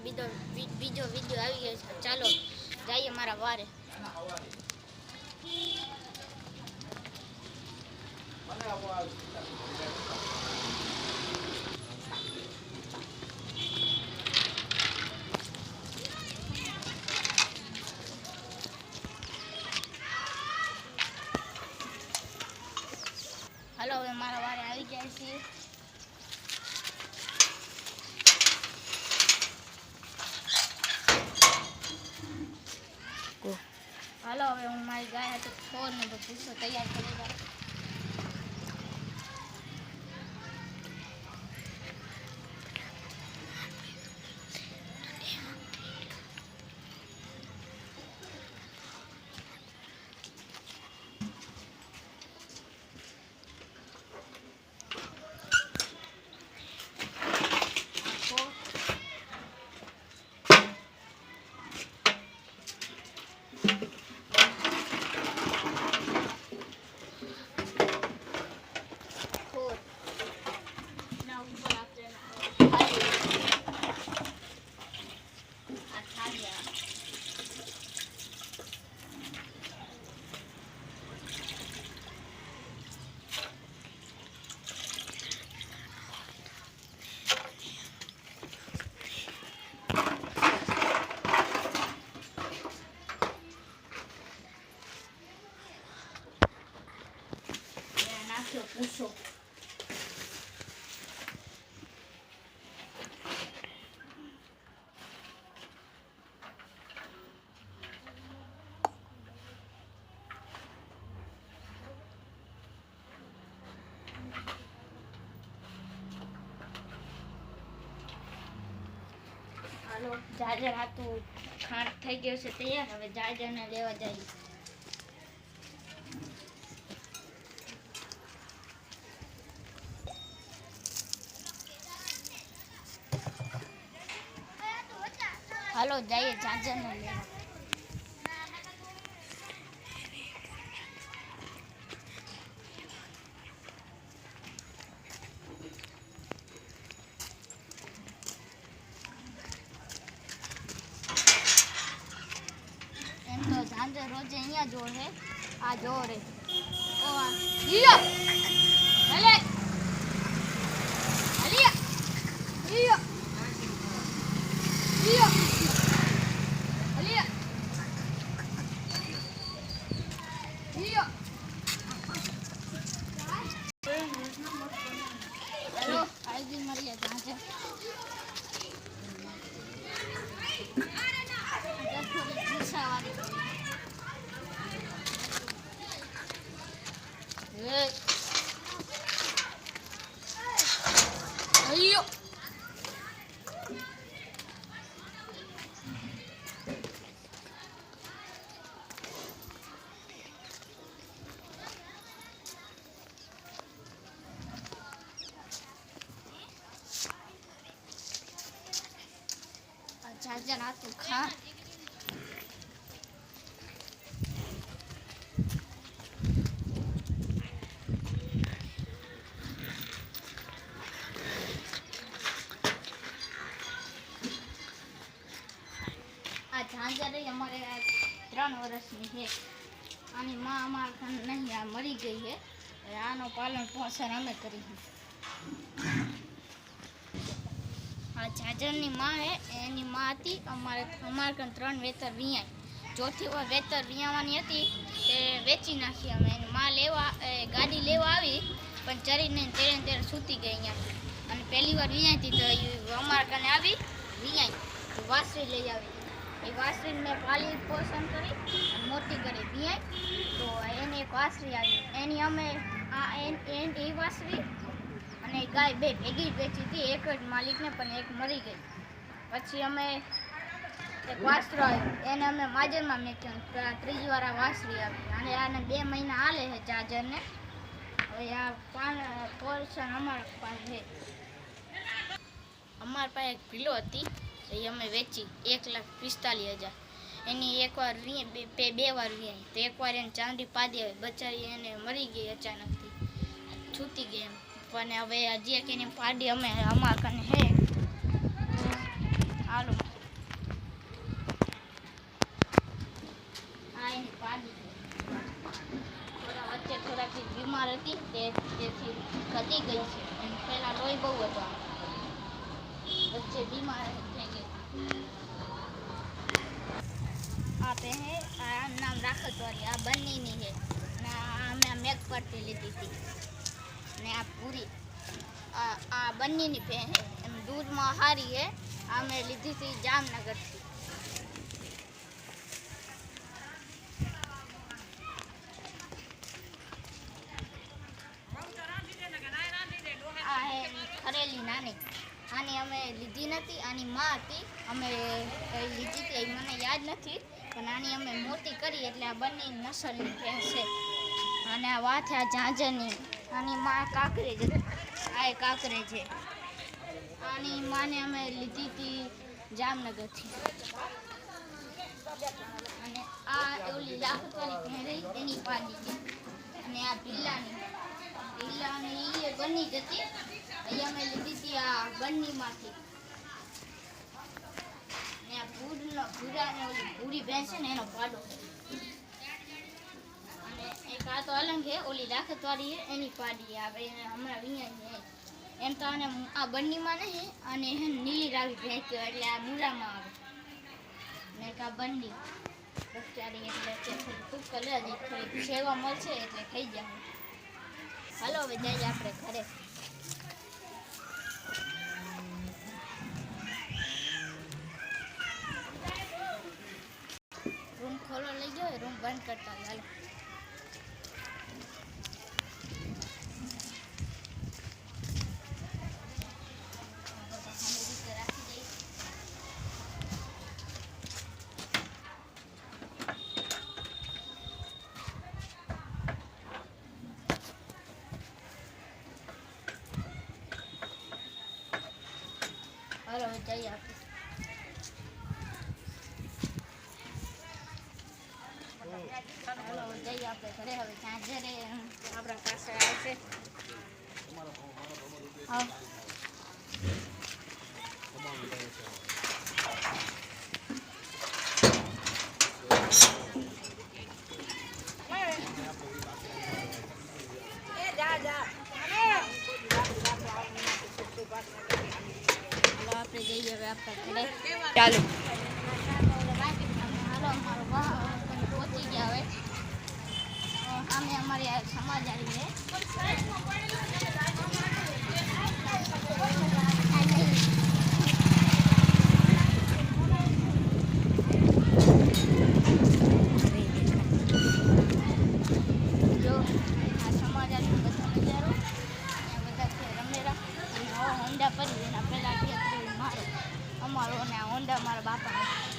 માં બીજો બીજો વીડિયો આવી ગયો છે. ચાલો જઈએ મારા વારે. હાલો હવે મારા વારે આવી ગયા છીએ હાલો હવે હું મારી ગાય હાથે ફોન ને બધું તૈયાર કરી પૂછો હાલો જાજર હાથું ખાંડ થઈ ગયો છે તૈયાર? હવે જાજરને લેવા જઈએ હાલો જઈએ જાજરને લેવા એમ અહીંયા જો હે આ જો રે. ઓ આ ચાર્જર આતું ખા ઝાંઝર અમારે ત્રણ વર્ષની છે આની માં અમારા નહીં આ મરી ગઈ છે આનો પાલન પોષણ અમે કરી છે ઝાંઝરની માં હે, એની માં હતી, અમારે અમારે કણ ત્રણ વેતર વિયાય ચોથી વાર વેતર વિયાવાની હતી, તે વેચી નાખી અમે. એની માં લેવા ગાડી લેવા આવી, પણ ચરીને તેરે તેરે સૂતી ગઈ અહીંયા. અને પહેલી વાર વિયાઈ હતી તો અમારા કને આવી, વિયાઈ. વાસરી લઈ આવી. એ વાસરીને પાલી, પોષણ કરી, અને મોટી કરી વિયાઈ. તો એને એક વાસરી આવી. એની અમે, આ એ વાસરી અને ગાય બે ભેગી વેચી હતી, એક જ માલિકને પણ એક મરી ગઈ. પછી અમે એક વાસરો આવ્યો એને અમે માજરમાં આ ત્રીજી વાર વાસરી આવી અને આને બે મહિના હાલે છે જાજરને હવે આ પાન પોર્શન અમારા પાસે છે. અમારા પાસે એક ભીલો હતી એ અમે વેચી. એક લાખ પિસ્તાલીસ હજાર. એની એકવાર બે, બે- વાર વીઆઈ તો એકવાર એને ચાંદી પાડી આવી બચારી એને મરી ગઈ અચાનકથી. છૂટી ગઈ એમ. પણ હવે હજી એક એની પાડી અમે અમારા કને હે. હાલો. આ એની પાડી થોડા વચ્ચે થોડાક બીમાર હતી તે તેથી ઘટી ગઈ છે. પહેલાં લોહી બહુ હતો. વચ્ચે બીમાર થઈ ગઈ. આપે હે, આ નામ રાખત વાળી આ બંનેની છે અને આ અમે મેઘ પરથી લીધી હતી. અને આ પૂરી, આ બંનેની પે એમ દૂધમાં હારી છે આ મેં લીધી હતી જામનગરથી. ખરેલી નાની. આની અમે લીધી નથી, આની માં હતી. અમે લીધી હતી મને યાદ નથી, પણ આની અમે મોટી કરી એટલે આ બંને નસલની ભેંસ છે. અને આ વાત આ ઝાંઝરની આની માં કાકરે છે આ કાકરે છે. આની માને અમે લીધી હતી જામનગરથી. અને આ ઓલી લાખતવાળી ઘેરી એની પાડી છે અને આ પીલાની પીલાની એ બની જ હતી. અહીંયા મેં લીધી હતી આ બંનીમાંથી ને આ પૂરનો ભૂરા ને ઓલી પૂરી ભેંસ ને એનો પાડો અને આ તો અલંગ છે, ઓલી રાખતવાળી છે, એની પાડી આવે હમણાં હમણાં છે. એમ તો આને આ બંનીમાં નહીં, અને નીલી રાવી ભેંક્યો એટલે આ બુરામાં આવે. ને કા બંની. બચારી એટલે ખૂબ કલર જ સેવા મળશે એટલે થઈ જાય હાલો, હવે જઈએ આપણે ઘરે. રૂમ ખોલો, લઈ જાઓ, રૂમ બંધ કરતા હાલો. હાલો હવે જઈએ આપણે હાલો હવે જઈએ આપણે ઘરે હવે ચાર્જરે આપણા પાસે આવશે હા હાલો આપણે જઈએ હવે આપણા ઘરે. ચાલો પહોંચી ગયા હવે અમે અમારી સમાજ આવી છે જો આ સમાજ આવી બધો નજારો અહીંયા બધા છે રમેરા અને